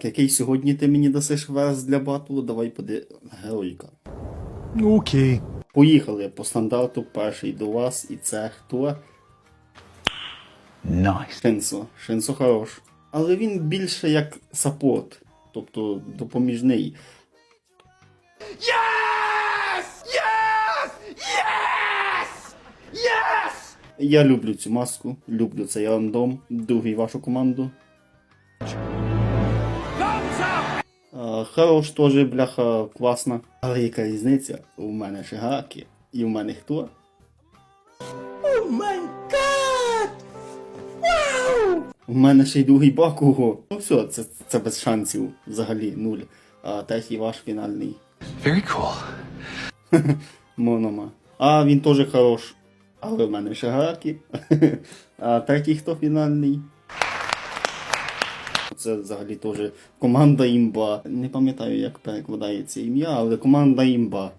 Який сьогодні ти мені дасиш верс для батлу? Давай поди. Героїка. Окей. Поїхали по стандарту перший до вас, і це хто? Найс. Шинсо. Шинсо хорош. Але він більше як саппорт, тобто допоміжний. Я люблю цю маску, люблю цей рандом, другий вашу команду. А, Хорош теж, бляха, класна. Але яка різниця? У мене Шигакі. І у мене хто? У мене ще й другий Бакуго. Ну все, це, це без шансів взагалі нуль. А третій ваш фінальний Very cool. Монома. А він теж хорош. Але в мене Шигакі. А третій хто фінальний? Це взагалі теж команда імба. Не пам'ятаю, як перекладається ім'я, але команда імба.